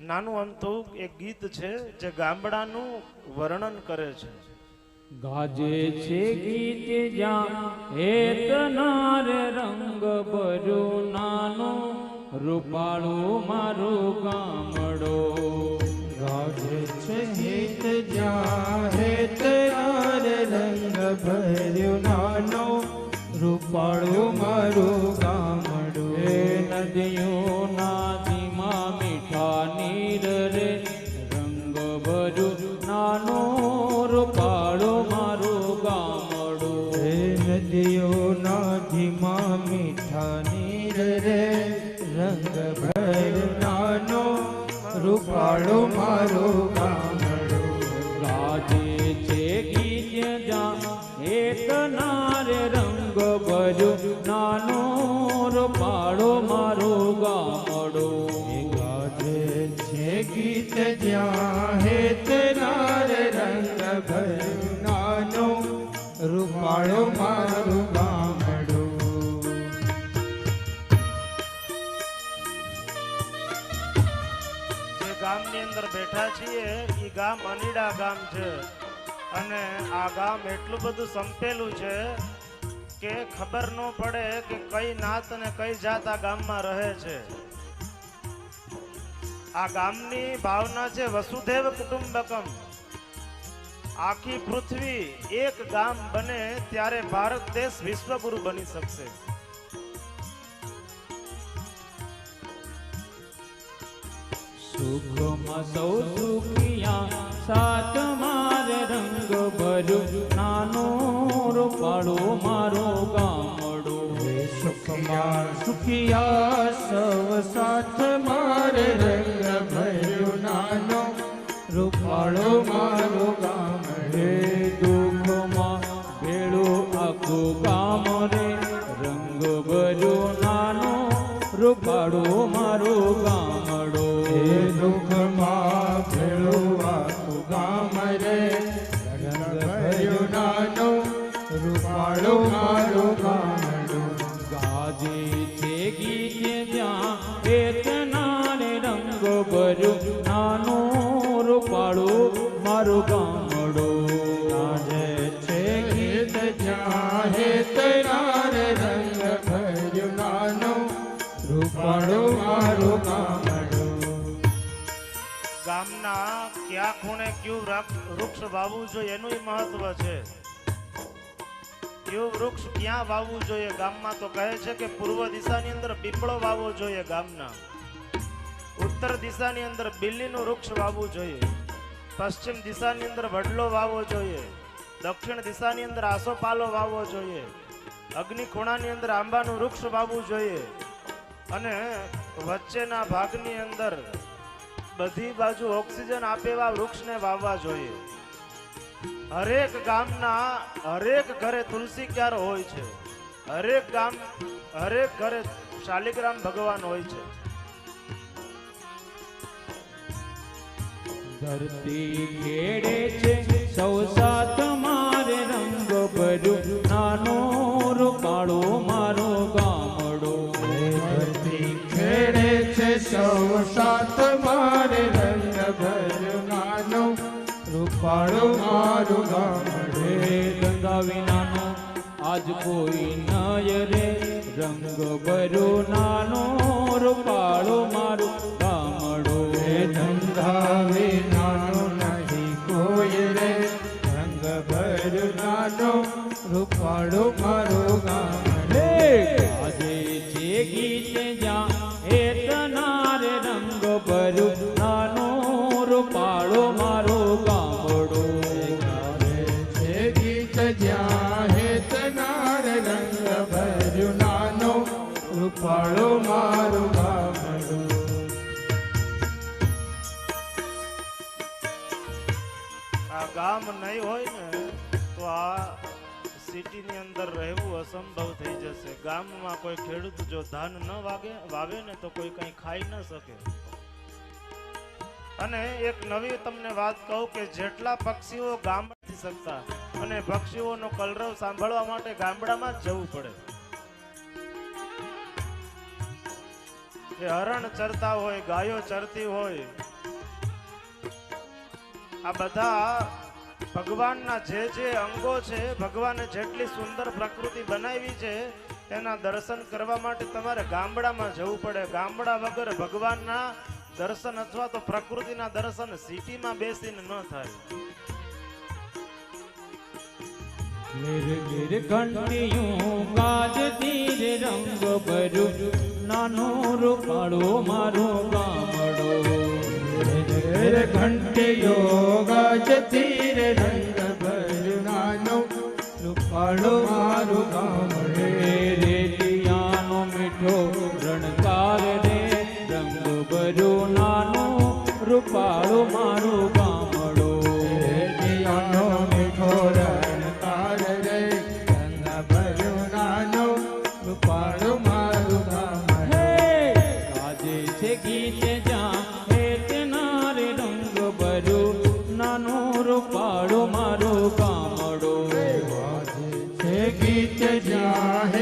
નાનું અમથું એક ગીત છે જે ગામડાનું વર્ણન કરે છે. ગાજે છે ગીત જ્યાં હેતનાર રંગ ભરો નાનો, રૂપાળો મારું ગામડો. ગાજે છે ગીત જાહેત યાર રંગ ભર્યો નાનો, રૂપાળો મારું ગામડો. એ ધીમા મીઠા નીર રે, રંગ ભર્યું નાનો, રૂપાળો મારો ગામડો. ગાજે છે ગીત જ્યાં હેતનાર ગામની અંદર બેઠા છીએ એ ગામ અનીડા ગામ છે. અને આ ગામ એટલું બધું સંપેલું છે કે ખબર ન પડે કે કઈ નાત અને કઈ જાત આ ગામમાં રહે છે. આ ગામની ભાવના છે વસુદેવ કુટુંબકમ. આખી પૃથ્વી એક ગામ બને ત્યારે ભારત દેશ વિશ્વગુરુ બની શકશે. સુખમાં સૌ સુખિયા સાત માર રંગ ભર્યું. નાનો રોપાડો મારો ગામડો. સુખમાં સુખિયા. સૌ સાત મારે રંગ ભર્યો. નાનો રૂપાળો મારો ગામડે. દુઃખમાં ભેળો આખું ગામ રે રંગ ભર્યો. નાનો રૂપાળો કયું વૃક્ષ વાવવું જોઈએ એનું મહત્વ છે. કયું વૃક્ષ ક્યાં વાવવું જોઈએ? ગામમાં તો કહે છે કે પૂર્વ દિશાની અંદર પીપળો વાવવો જોઈએ ગામના. ઉત્તર દિશાની અંદર બિલ્લીનું વૃક્ષ વાવવું જોઈએ. પશ્ચિમ દિશાની અંદર વડલો વાવવો જોઈએ. દક્ષિણ દિશાની અંદર આસોપાલો વાવવો જોઈએ. અગ્નિ ખૂણાની અંદર આંબાનું વૃક્ષ વાવવું જોઈએ. અને વચ્ચેના ભાગની અંદર બધી બાજુ ઓક્સિજન આપે એવા વૃક્ષને વાવવા જોઈએ. હરેક ગામના હરેક ઘરે તુલસી ક્યાર હોય છે? હરેક ગામ, હરેક ઘરે શાલિગ્રામ ભગવાન હોય છે. ધરતી ખેડે છે, સૌ સાત મારે રંગ ભર્યું નાનો રૂપાળો રૂપાળો મારો ગામડે ગંગા વિનાનો. આજ કોઈ નય રે, રંગ ભરો નાનો. રૂપાળો મારો ગામડો. ધંધા વિનાનો ગામ નહીં હોય ને, તો આ સિટીની અંદર રહેવું અસંભવ થઈ જશે. ગામમાં કોઈ ખેડૂત જો ધાન ન વાગે, વાવે ને, તો કોઈ કંઈ ખાઈ ન શકે. અને એક નવી તમને વાત કહું કે જેટલા પક્ષીઓ ગામ નથી શકતા અને પક્ષીઓનો કલરવ સાંભળવા માટે ગામડામાં જવું પડે. એ હરણ ચરતા હોય, ગાયો ચરતી હોય, આ બધા ભગવાનના જે જે અંગો છે, ભગવાને જેટલી સુંદર પ્રકૃતિ બનાવી છે એના દર્શન કરવા માટે તમારે ગામડામાં જવું પડે. ગામડા વગર ભગવાનના દર્શન અથવા તો પ્રકૃતિના દર્શન સિટીમાં બેસીને ન થાય. રંગ ભર્યું. નાનું રૂપાળું મારું ગામડો. ઘંટે યોગા જતી રંગ ભર્યું નાનો રૂપાળો મારું ગામડે પાડો મારો કામડો. હે ગીત જ્યાં